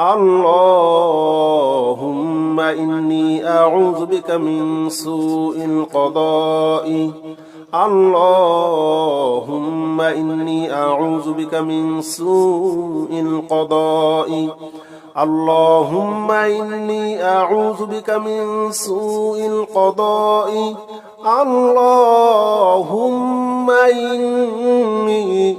اللهم إني أعوذ بك من سوء القضاء. اللهم إني أعوذ بك من سوء القضاء. اللهم إني أعوذ بك من سوء القضاء. اللهم إني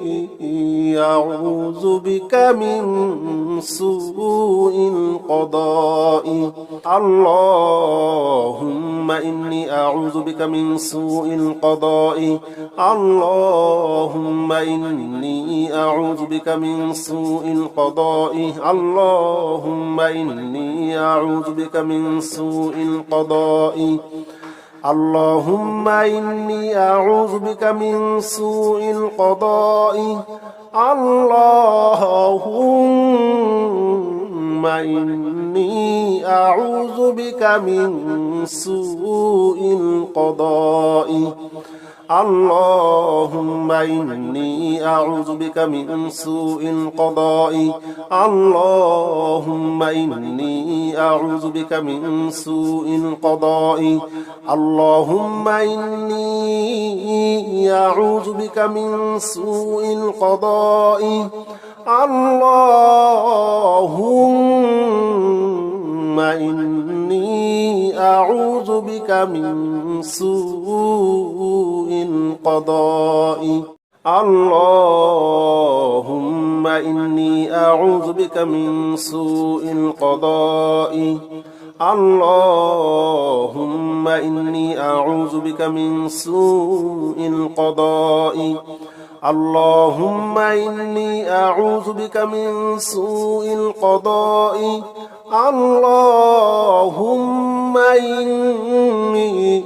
أعوذ بك من سوء القضاء. اللهم إني أعوذ بك من سوء القضاء. اللهم إني أعوذ بك من سوء القضاء. اللهم إني أعوذ بك من سوء القضاء. اللهم إني أعوذ بك من سوء القضاء. اللهم إني أعوذ بك من سوء القضاء. اللهم إني أعوذ بك من سوء القضاء. اللهم إني أعوذ بك من سوء القضاء. اللهم إني أعوذ بك من سوء القضاء. اللهم إني أعوذ بك من سوء القضاء. اللهم إني أعوذ بك من سوء القضاء. اللهم إني أعوذ بك من سوء القضاء. اللهم إني أعوذ بك من سوء القضاء. اللهم إني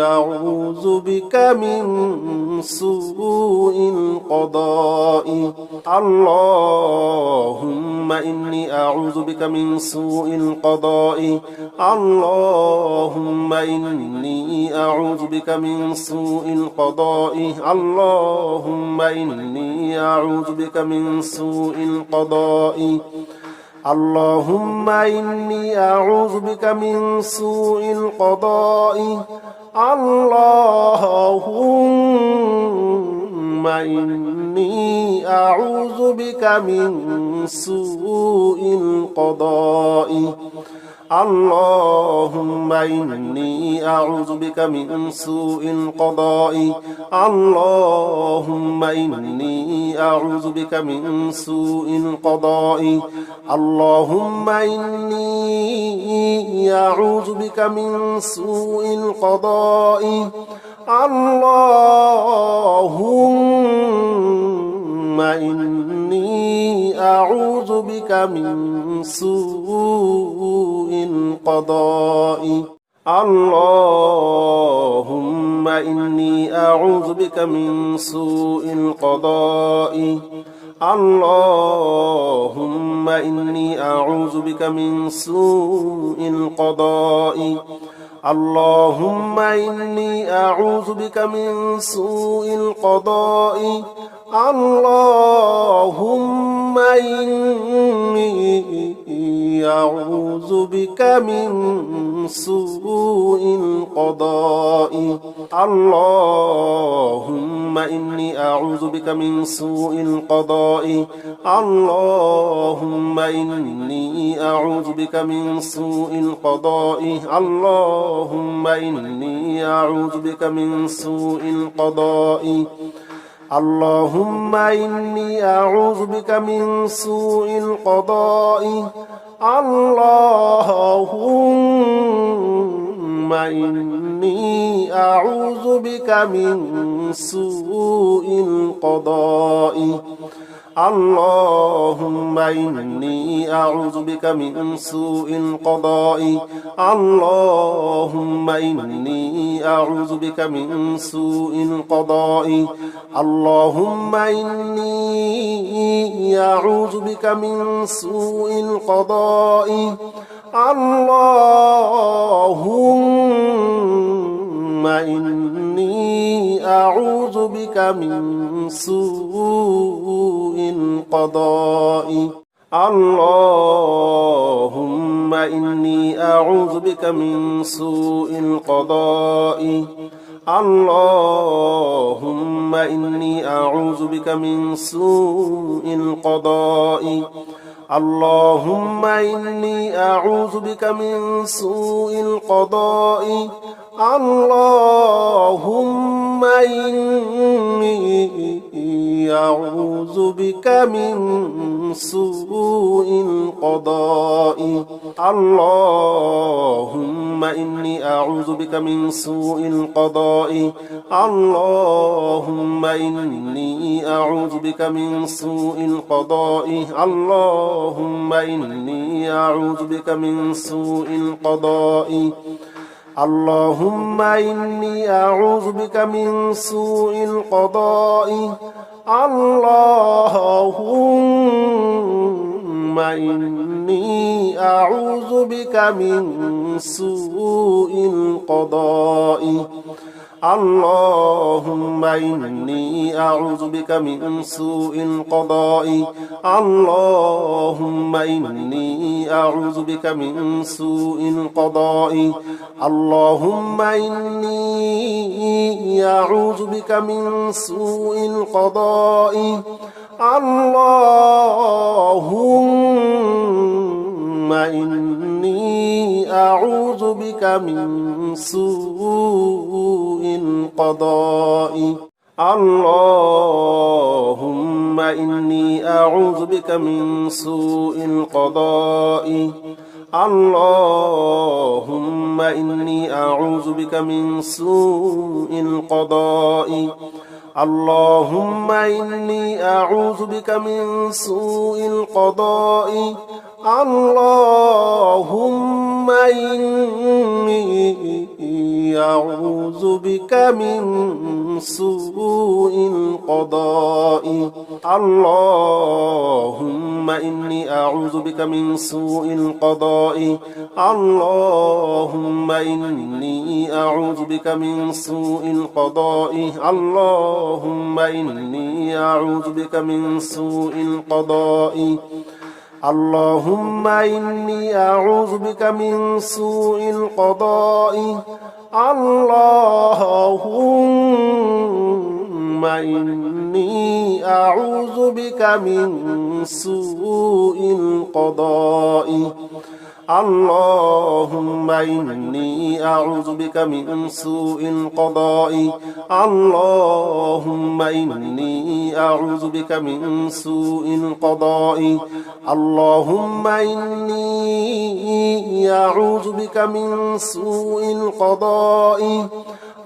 أعوذ بك من سوء القضاء. اللهم إني أعوذ بك من سوء القضاء. اللهم إني أعوذ بك من سوء القضاء. اللهم إني أعوذ بك من سوء القضاء. اللهم إني أعوذ بك من سوء القضاء. اللهم إني أعوذ بك من سوء القضاء. اللهم إني أعوذ بك من سوء القضاء اللهم إني أعوذ بك من سوء القضاء اللهم إني أعوذ بك من سوء القضاء اللهم إني أعوذ بك من سوء القضاء. اللهم إني أعوذ بك من سوء القضاء. اللهم إني أعوذ بك من سوء القضاء. اللهم إني أعوذ بك من سوء القضاء. اللهم إني أعوذ بك من سوء القضاء. اللهم إني أعوذ بك من سوء القضاء. اللهم إني أعوذ بك من سوء القضاء. اللهم إني أعوذ بك من سوء القضاء. اللهم إني أعوذ بك من سوء القضاء. اللهم إني أعوذ بك من سوء القضاء. اللهم إني أعوذ بك من سوء القضاء. اللهم إني أعوذ بك من سوء القضاء. اللهم إني أعوذ بك من سوء القضاء. اللهم إني أعوذ بك من سوء القضاء. اللهم إني أعوذ بك من سوء القضاء. اللهم إني أعوذ بك من سوء القضاء. اللهم إني أعوذ بك من سوء القضاء. اللهم إني أعوذ بك من سوء القضاء. اللهم إني أعوذ بك من سوء القضاء. اللهم إني أعوذ بك من سوء القضاء. اللهم إني أعوذ بك من سوء القضاء. اللهم إني أعوذ بك من سوء القضاء اللهم إني أعوذ بك من سوء القضاء اللهم إني أعوذ بك من سوء القضاء. اللهم إني أعوذ بك من سوء القضاء. اللهم إني أعوذ بك من سوء القضاء. اللهم إني أعوذ بك من سوء القضاء. اللهم إني أعوذ بك من سوء القضاء. اللهم إني أعوذ بك من سوء القضاء. اللهم إني أعوذ بك من سوء القضاء. اللهم إني أعوذ بك من سوء القضاء. اللهم إني أعوذ بك من سوء القضاء. اللهم إني أعوذ بك من سوء القضاء. اللهم إني أعوذ بك من سوء القضاء. اللهم إني أعوذ بك من سوء القضاء. اللهم إني أعوذ بك من سوء القضاء. اللهم إني أعوذ بك من سوء القضاء. اللهم إني أعوذ بك من سوء القضاء. اللهم إني أعوذ بك من سوء القضاء.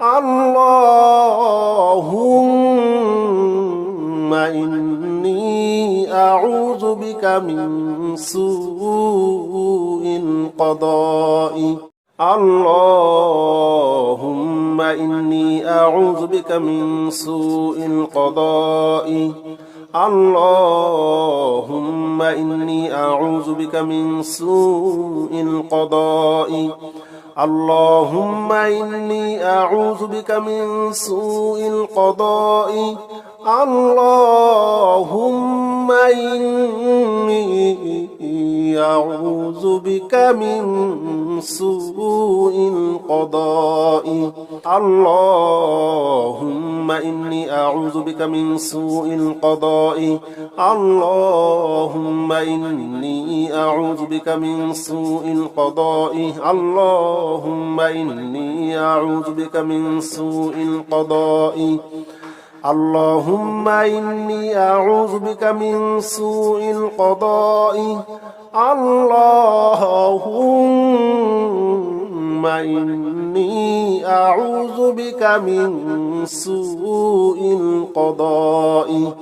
اللهم إني أعوذ بك من سوء القضاء. اللهم إني أعوذ بك من سوء القضاء. اللهم إني أعوذ بك من سوء القضاء. اللهم إني أعوذ بك من سوء القضاء. اللهم إني أعوذ بك من سوء القضاء. اللهم إني أعوذ بك من سوء القضاء. اللهم إني أعوذ بك من سوء القضاء. اللهم إني أعوذ بك من سوء القضاء. اللهم إني أعوذ بك من سوء القضاء. اللهم إني أعوذ بك من سوء القضاء.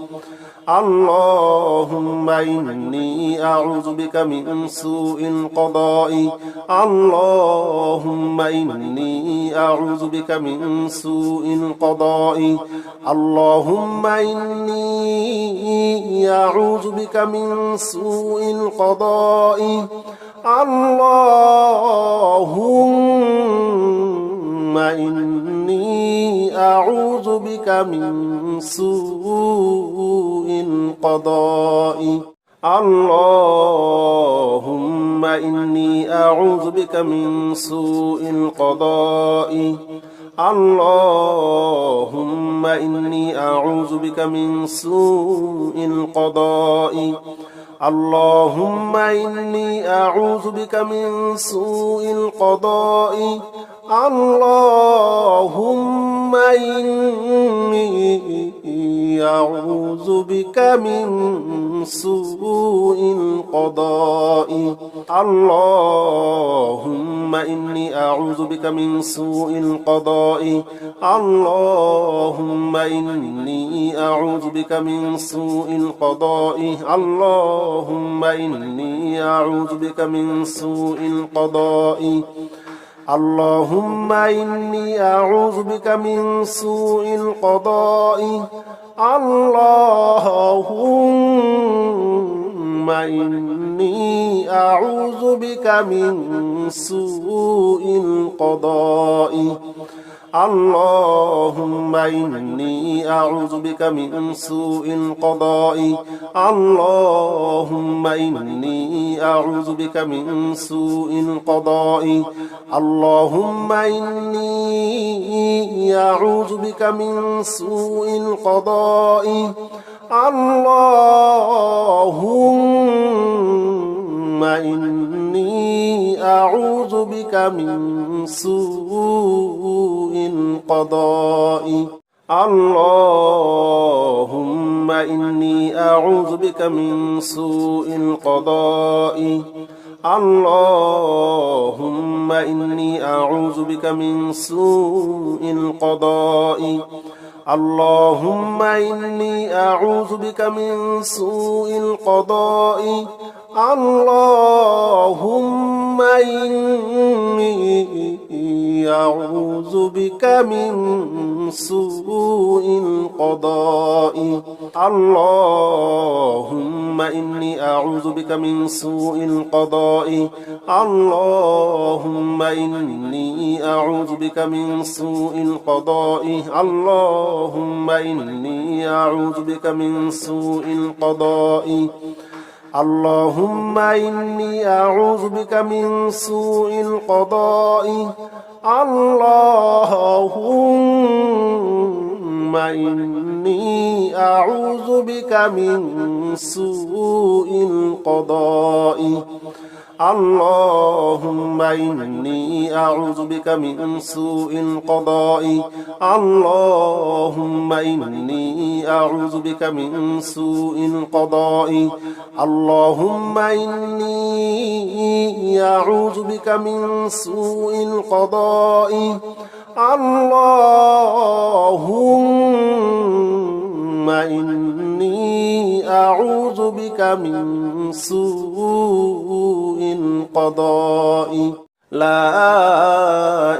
اللهم إني أعوذ بك من سوء القضاء. اللهم إني أعوذ بك من سوء القضاء. اللهم إني أعوذ بك من سوء القضاء. اللهم إني أعوذ بك من سوء القضاء. اللهم إني أعوذ بك من سوء القضاء. اللهم إني أعوذ بك من سوء القضاء. اللهم إني أعوذ بك من سوء القضاء. اللهم إني أعوذ بك من سوء القضاء. اللهم إني أعوذ بك من سوء القضاء. اللهم إني أعوذ بك من سوء القضاء. اللهم إني أعوذ بك من سوء القضاء. اللهم إني أعوذ بك من سوء القضاء اللهم إني أعوذ بك من سوء القضاء اللهم إني أعوذ بك من سوء القضاء اللهم إني أعوذ بك من سوء القضاء اللهم إني أعوذ بك من سوء القضاء اللهم إني أعوذ بك من سوء القضاء. اللهم إني أعوذ بك من سوء القضاء. اللهم إني أعوذ بك من سوء القضاء. اللهم إني أعوذ بك من سوء القضاء. اللهم إني أعوذ بك من سوء القضاء. اللهم إني أعوذ بك من سوء القضاء. اللهم إني أعوذ بك من سوء القضاء. اللهم إني أعوذ بك من سوء القضاء. اللهم إني أعوذ بك من سوء القضاء. اللهم إني أعوذ بك من سوء القضاء. اللهم إني أعوذ بك من سوء القضاء. اللهم إني أعوذ بك من سوء القضاء. اللهم إني أعوذ بك من سوء القضاء. اللهم إني أعوذ بك من سوء القضاء. لا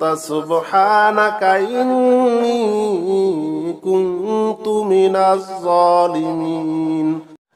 কুন্তা সুবহানাকা ইন্নী কুনতু মিনাজ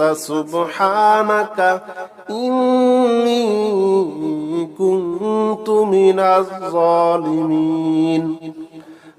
سبحانك إني كنت من الظالمين.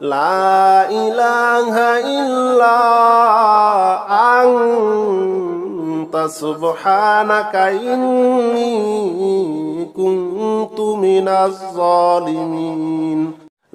لا إله إلا أنت سبحانك إني كنت من الظالمين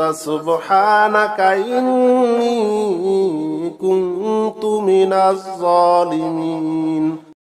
سبحانك إني كنت من الظالمين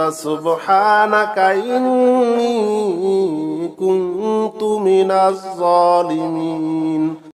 سبحانك إني كنت من الظالمين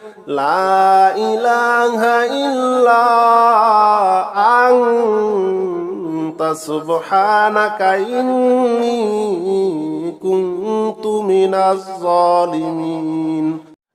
لا إله إلا أنت سبحانك إني كنت من الظالمين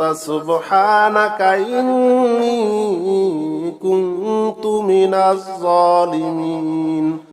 سبحانك إني كنت من الظالمين